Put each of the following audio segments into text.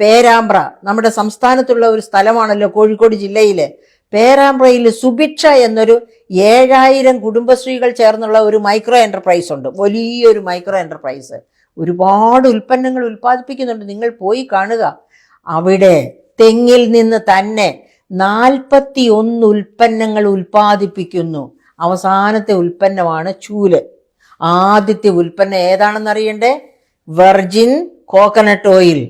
പേരാമ്പ്ര. നമ്മുടെ സംസ്ഥാനത്തുള്ള ഒരു സ്ഥലമാണല്ലോ കോഴിക്കോട് ജില്ലയിലെ. പേരാമ്പ്രയിൽ സുഭിക്ഷ എന്നൊരു ഏഴായിരം കുടുംബശ്രീകൾ ചേർന്നുള്ള ഒരു മൈക്രോ എന്റർപ്രൈസ് ഉണ്ട്. വലിയൊരു മൈക്രോ എന്റർപ്രൈസ്. ഒരുപാട് ഉൽപ്പന്നങ്ങൾ ഉൽപ്പാദിപ്പിക്കുന്നുണ്ട്. നിങ്ങൾ പോയി കാണുക. അവിടെ തെങ്ങിൽ നിന്ന് തന്നെ നാൽപ്പത്തി ഒന്ന് ഉൽപ്പന്നങ്ങൾ ഉൽപ്പാദിപ്പിക്കുന്നു. അവസാനത്തെ ഉൽപ്പന്നമാണ് ചൂൽ. ആദ്യത്തെ ഉൽപ്പന്നം ഏതാണെന്ന് അറിയണ്ടേ വെർജിൻ കോക്കനട്ട് ഓയിൽ.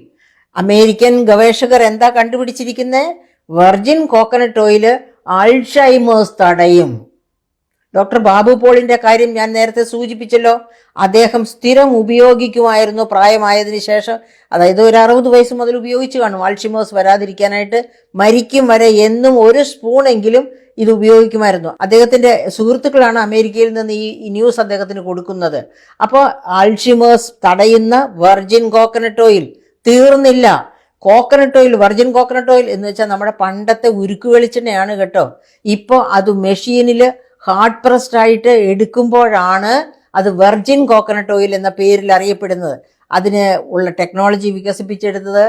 അമേരിക്കൻ ഗവേഷകർ എന്താ കണ്ടുപിടിച്ചിരിക്കുന്നത് വെർജിൻ കോക്കനട്ട് ഓയിൽ അൾഷൈമേഴ്സ് തടയും. ഡോക്ടർ ബാബു പോളിന്റെ കാര്യം ഞാൻ നേരത്തെ സൂചിപ്പിച്ചല്ലോ. അദ്ദേഹം സ്ഥിരം ഉപയോഗിക്കുമായിരുന്നു പ്രായമായതിനു ശേഷം. അതായത് ഒരു അറുപത് വയസ്സ് മുതൽ ഉപയോഗിച്ച് കാണും. ആൾഷിമേഴ്സ് വരാതിരിക്കാനായിട്ട് മരിക്കും വരെ എന്നും ഒരു സ്പൂണെങ്കിലും ഇത് ഉപയോഗിക്കുമായിരുന്നു. അദ്ദേഹത്തിന്റെ സുഹൃത്തുക്കളാണ് അമേരിക്കയിൽ നിന്ന് ഈ ന്യൂസ് അദ്ദേഹത്തിന് കൊടുക്കുന്നത്. അപ്പോൾ ആൾഷിമേഴ്സ് തടയുന്ന വെർജിൻ കോക്കനട്ട് ഓയിൽ തീർന്നില്ല. Coconut oil virgin coconut oil എന്ന് വെച്ചാൽ നമ്മുടെ പണ്ടത്തെ ഉരുക്ക് വെളിച്ചെണ്ണയാണ് കേട്ടോ. ഇപ്പോൾ അത് മെഷീനിൽ ഹാർഡ് പ്രസ്ഡ് ആയിട്ട് എടുക്കുമ്പോഴാണ് അത് വെർജിൻ കോക്കനട്ട് ഓയിൽ എന്ന പേരിൽ അറിയപ്പെടുന്നത്. അതിന് ഉള്ള ടെക്നോളജി വികസിപ്പിച്ചെടുത്തത്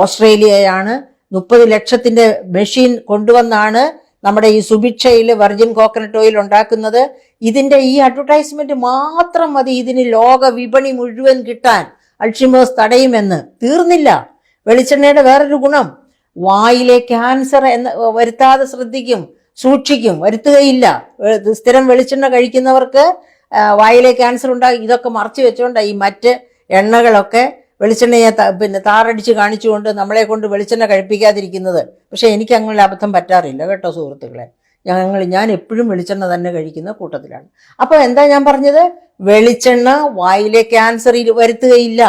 ഓസ്ട്രേലിയയാണ്. മുപ്പത് ലക്ഷത്തിന്റെ മെഷീൻ കൊണ്ടുവന്നാണ് നമ്മുടെ ഈ സുഭിക്ഷയിൽ വെർജിൻ കോക്കനട്ട് ഓയിൽ ഉണ്ടാക്കുന്നത്. ഇതിന്റെ ഈ അഡ്വർടൈസ്മെന്റ് മാത്രം മതി. ഇതിന് ലോക വിപണി മുഴുവൻ കിട്ടാൻ. അൾഷിമേഴ്സ് തടയുമെന്ന് തീർന്നില്ല. വെളിച്ചെണ്ണയുടെ വേറൊരു ഗുണം വായിലെ ക്യാൻസർ എന്ന് വരുത്താതെ ശ്രദ്ധിക്കും സൂക്ഷിക്കും വരുത്തുകയില്ല. സ്ഥിരം വെളിച്ചെണ്ണ കഴിക്കുന്നവർക്ക് വായിലെ ക്യാൻസർ ഉണ്ടാകും ഇതൊക്കെ മറച്ചു വെച്ചുകൊണ്ട് ഈ മറ്റ് എണ്ണകളൊക്കെ വെളിച്ചെണ്ണയെ പിന്നെ താറടിച്ച് കാണിച്ചുകൊണ്ട് നമ്മളെ കൊണ്ട് വെളിച്ചെണ്ണ കഴിപ്പിക്കാതിരിക്കുന്നത്. പക്ഷെ എനിക്ക് അങ്ങനെ അബദ്ധം പറ്റാറില്ല കേട്ടോ സുഹൃത്തുക്കളെ. ഞങ്ങൾ ഞാൻ എപ്പോഴും വെളിച്ചെണ്ണ തന്നെ കഴിക്കുന്ന കൂട്ടത്തിലാണ്. അപ്പോൾ എന്താ ഞാൻ പറഞ്ഞത്? വെളിച്ചെണ്ണ വായിലെ ക്യാൻസർ വരുത്തുകയില്ല.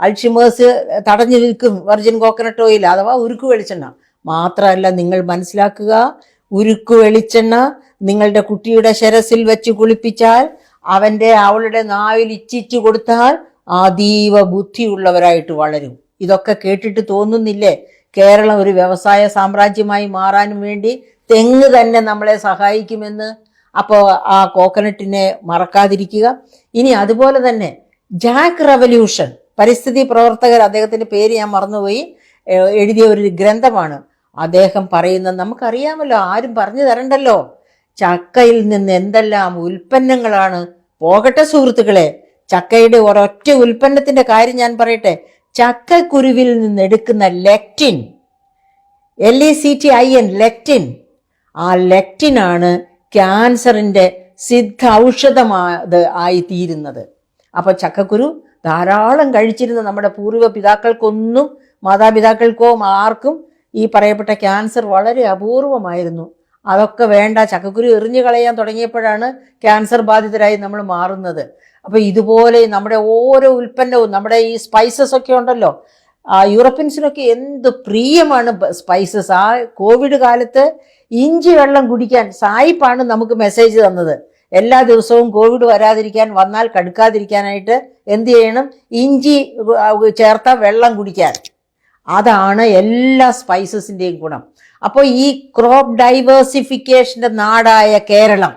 അൾഷിമേഴ്സ് തടഞ്ഞു നിൽക്കും വെർജിൻ കോക്കനട്ട് ഓയിൽ അഥവാ ഉരുക്ക് വെളിച്ചെണ്ണ. മാത്രമല്ല നിങ്ങൾ മനസ്സിലാക്കുക ഉരുക്ക് വെളിച്ചെണ്ണ നിങ്ങളുടെ കുട്ടിയുടെ ശരസിൽ വെച്ച് കുളിപ്പിച്ചാൽ അവന്റെ അവളുടെ നാവിൽ ഇച്ചിച്ചു കൊടുത്താൽ അതീവ ബുദ്ധിയുള്ളവരായിട്ട് വളരും. ഇതൊക്കെ കേട്ടിട്ട് തോന്നുന്നില്ലേ? കേരളം ഒരു വ്യവസായ സാമ്രാജ്യമായി മാറാനും വേണ്ടി തെങ്ങ് തന്നെ നമ്മളെ സഹായിക്കുമെന്ന് അപ്പോൾ ആ കോക്കനട്ടിനെ മറക്കാതിരിക്കുക. ഇനി അതുപോലെ തന്നെ ജാക്ക് റവല്യൂഷൻ പരിസ്ഥിതി പ്രവർത്തകർ അദ്ദേഹത്തിന്റെ പേര് ഞാൻ മറന്നുപോയി. എഴുതിയ ഒരു ഗ്രന്ഥമാണ്. അദ്ദേഹം പറയുന്ന നമുക്കറിയാമല്ലോ ആരും പറഞ്ഞു തരണ്ടല്ലോ. ചക്കയിൽ നിന്ന് എന്തെല്ലാം ഉൽപ്പന്നങ്ങളാണ്? പോകട്ടെ സുഹൃത്തുക്കളെ ചക്കയുടെ ഒരൊറ്റ ഉൽപ്പന്നത്തിന്റെ കാര്യം ഞാൻ പറയട്ടെ. ചക്കക്കുരുവിൽ നിന്ന് എടുക്കുന്ന lectin L E C T I N lectin. ആ ലെക്റ്റിനാണ് ക്യാൻസറിന്റെ സിദ്ധ ഔഷധമാത് ആയിത്തീരുന്നത്. അപ്പൊ ചക്കക്കുരു ധാരാളം കഴിച്ചിരുന്ന നമ്മുടെ പൂർവ പിതാക്കൾക്കൊന്നും മാതാപിതാക്കൾക്കോ ആർക്കും ഈ പറയപ്പെട്ട ക്യാൻസർ വളരെ അപൂർവമായിരുന്നു. അതൊക്കെ വേണ്ട ചക്കക്കുരു എറിഞ്ഞു കളയാൻ തുടങ്ങിയപ്പോഴാണ് ക്യാൻസർ ബാധിതരായി നമ്മൾ മാറുന്നത്. അപ്പൊ ഇതുപോലെ നമ്മുടെ ഓരോ ഉൽപ്പന്നവും നമ്മുടെ ഈ സ്പൈസസ് ഒക്കെ ഉണ്ടല്ലോ ആ യൂറോപ്യൻസിനൊക്കെ എന്ത് പ്രിയമാണ് സ്പൈസസ് ആ കോവിഡ് കാലത്ത് ഇഞ്ചി വെള്ളം കുടിക്കാൻ സായിപ്പാണ് നമുക്ക് മെസ്സേജ് തന്നത്. എല്ലാ ദിവസവും കോവിഡ് വരാതിരിക്കാൻ വന്നാൽ കടുക്കാതിരിക്കാനായിട്ട് എന്ത് ചെയ്യണം? ഇഞ്ചി ചേർത്ത വെള്ളം കുടിക്കാൻ. അതാണ് എല്ലാ സ്പൈസസിന്റെയും ഗുണം. അപ്പോൾ ഈ ക്രോപ്പ് ഡൈവേഴ്സിഫിക്കേഷന്റെ നാടായ കേരളം.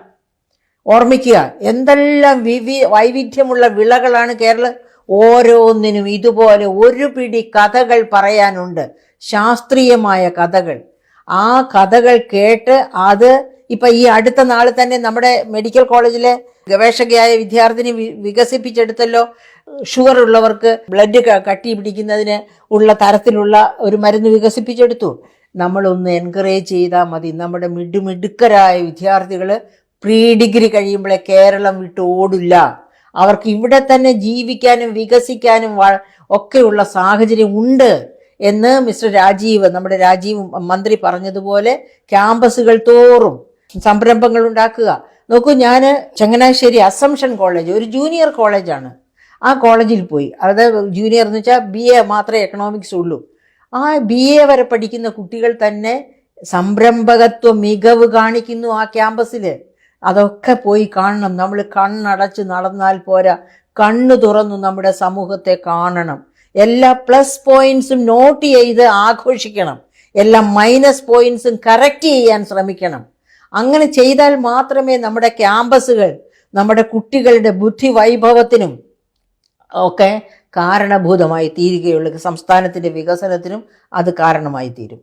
ഓർമ്മിക്കുക എന്തെല്ലാം വിവി വൈവിധ്യമുള്ള വിളകളാണ് കേരളം ഓരോന്നിനും ഇതുപോലെ ഒരു പിടി കഥകൾ പറയാനുണ്ട്. ശാസ്ത്രീയമായ കഥകൾ. ആ കഥകൾ കേട്ട് അത് ഇപ്പൊ ഈ അടുത്ത നാൾ തന്നെ നമ്മുടെ മെഡിക്കൽ കോളേജിലെ ഗവേഷകയായ വിദ്യാർത്ഥിനി വികസിപ്പിച്ചെടുത്തല്ലോ. ഷുഗർ ഉള്ളവർക്ക് ബ്ലഡ് കട്ടി പിടിക്കുന്നതിന് ഉള്ള തരത്തിലുള്ള ഒരു മരുന്ന് വികസിപ്പിച്ചെടുത്തു. നമ്മളൊന്ന് എൻകറേജ് ചെയ്താൽ മതി. നമ്മുടെ മിഡു മിടുക്കരായ വിദ്യാർത്ഥികൾ പ്രീ ഡിഗ്രി കഴിയുമ്പോഴേ കേരളം വിട്ട് ഓടില്ല അവർക്ക് ഇവിടെ തന്നെ ജീവിക്കാനും വികസിക്കാനും ഒക്കെയുള്ള സാഹചര്യം ഉണ്ട് എന്ന് മിസ്റ്റർ രാജീവ് നമ്മുടെ രാജീവ് മന്ത്രി പറഞ്ഞതുപോലെ ക്യാമ്പസുകൾ തോറും സംരംഭങ്ങൾ ഉണ്ടാക്കുക. നോക്കൂ ഞാൻ ചങ്ങനാശ്ശേരി അസംഷൻ കോളേജ് ഒരു ജൂനിയർ കോളേജാണ്. ആ കോളേജിൽ പോയി. അതായത് ജൂനിയർ എന്ന് വെച്ചാൽ ബി എ മാത്രമേ എക്കണോമിക്സ് ഉള്ളൂ. ആ ബി എ വരെ പഠിക്കുന്ന കുട്ടികൾ തന്നെ സംരംഭകത്വ മികവ് കാണിക്കുന്നു ആ ക്യാമ്പസിൽ അതൊക്കെ പോയി കാണണം. നമ്മൾ കണ്ണടച്ച് നടന്നാൽ പോരാ. കണ്ണ് തുറന്നു നമ്മുടെ സമൂഹത്തെ കാണണം. എല്ലാ പ്ലസ് പോയിന്റ്സും നോട്ട് ചെയ്ത് ആഘോഷിക്കണം. എല്ലാ മൈനസ് പോയിന്റ്സും കറക്റ്റ് ചെയ്യാൻ ശ്രമിക്കണം. അങ്ങനെ ചെയ്താൽ മാത്രമേ നമ്മുടെ ക്യാമ്പസുകൾ നമ്മുടെ കുട്ടികളുടെ ബുദ്ധി വൈഭവത്തിനും ഒക്കെ കാരണഭൂതമായി തീരുകയുള്ളൂ. സംസ്ഥാനത്തിന്റെ വികസനത്തിനും അത് കാരണമായി തീരും.